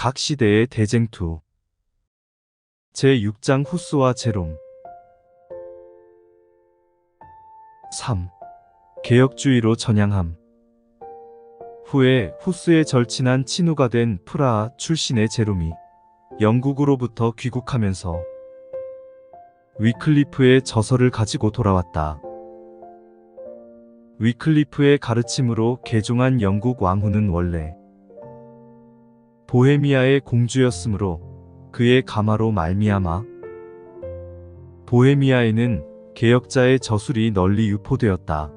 각 시대의 대쟁투 제6장 후스와 제롬 3. 개혁주의로 전향함 후에 후스의 절친한 친우가 된 프라하 출신의 제롬이 영국으로부터 귀국하면서 위클리프의 저서를 가지고 돌아왔다. 위클리프의 가르침으로 개종한 영국 왕후는 원래 보헤미아의 공주였으므로 그의 가마로 말미암아 보헤미아에는 개혁자의 저술이 널리 유포되었다.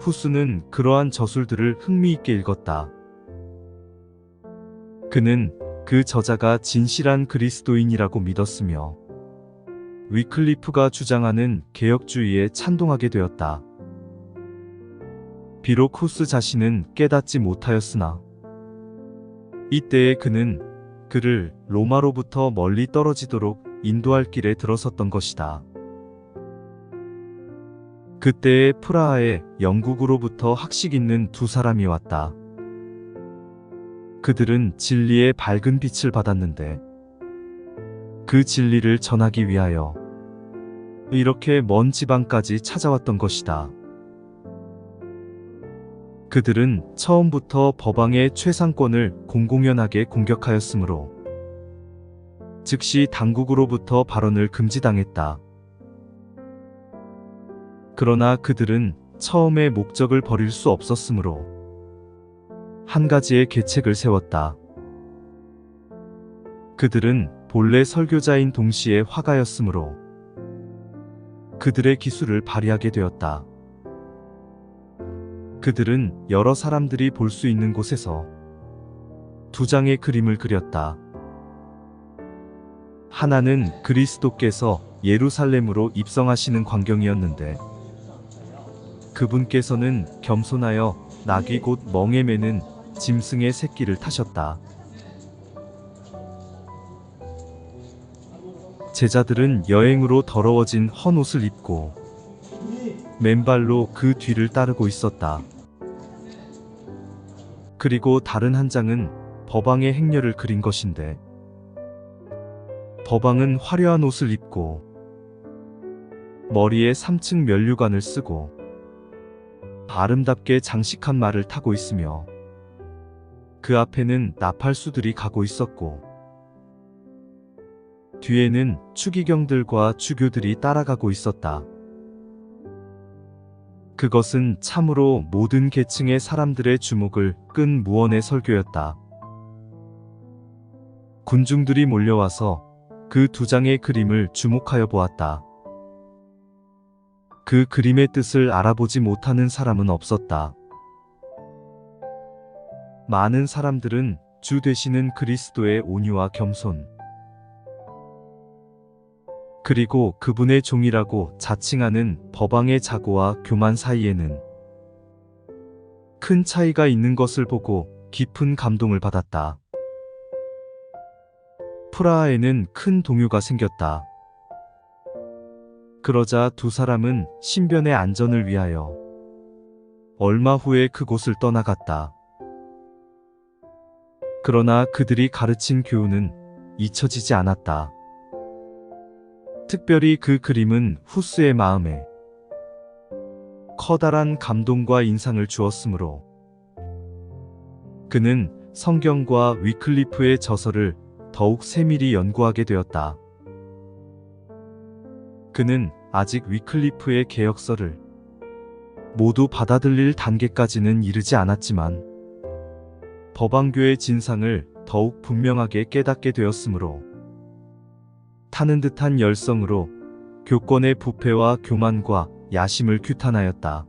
후스는 그러한 저술들을 흥미있게 읽었다. 그는 그 저자가 진실한 그리스도인이라고 믿었으며 위클리프가 주장하는 개혁주의에 찬동하게 되었다. 비록 후스 자신은 깨닫지 못하였으나 이때에 그는 그를 로마로부터 멀리 떨어지도록 인도할 길에 들어섰던 것이다. 그때에 프라하에 영국으로부터 학식 있는 두 사람이 왔다. 그들은 진리의 밝은 빛을 받았는데 그 진리를 전하기 위하여 이렇게 먼 지방까지 찾아왔던 것이다. 그들은 처음부터 법왕의 최상권을 공공연하게 공격하였으므로 즉시 당국으로부터 발언을 금지당했다. 그러나 그들은 처음의 목적을 버릴 수 없었으므로 한 가지의 계책을 세웠다. 그들은 본래 설교자인 동시에 화가였으므로 그들의 기술을 발휘하게 되었다. 그들은 여러 사람들이 볼 수 있는 곳에서 두 장의 그림을 그렸다. 하나는 그리스도께서 예루살렘으로 입성하시는 광경이었는데 그분께서는 겸손하여 낙이 곧 멍에 매는 짐승의 새끼를 타셨다. 제자들은 여행으로 더러워진 헌 옷을 입고 맨발로 그 뒤를 따르고 있었다. 그리고 다른 한 장은 법왕의 행렬을 그린 것인데 법왕은 화려한 옷을 입고 머리에 3층 면류관을 쓰고 아름답게 장식한 말을 타고 있으며 그 앞에는 나팔수들이 가고 있었고 뒤에는 추기경들과 주교들이 따라가고 있었다. 그것은 참으로 모든 계층의 사람들의 주목을 끈 무언의 설교였다. 군중들이 몰려와서 그 두 장의 그림을 주목하여 보았다. 그 그림의 뜻을 알아보지 못하는 사람은 없었다. 많은 사람들은 주 되시는 그리스도의 온유와 겸손, 그리고 그분의 종이라고 자칭하는 법왕의 자고와 교만 사이에는 큰 차이가 있는 것을 보고 깊은 감동을 받았다. 프라하에는 큰 동요가 생겼다. 그러자 두 사람은 신변의 안전을 위하여 얼마 후에 그곳을 떠나갔다. 그러나 그들이 가르친 교훈은 잊혀지지 않았다. 특별히 그 그림은 후스의 마음에 커다란 감동과 인상을 주었으므로 그는 성경과 위클리프의 저서를 더욱 세밀히 연구하게 되었다. 그는 아직 위클리프의 개혁서를 모두 받아들일 단계까지는 이르지 않았지만 법왕교의 진상을 더욱 분명하게 깨닫게 되었으므로 타는 듯한 열성으로 교권의 부패와 교만과 야심을 규탄하였다.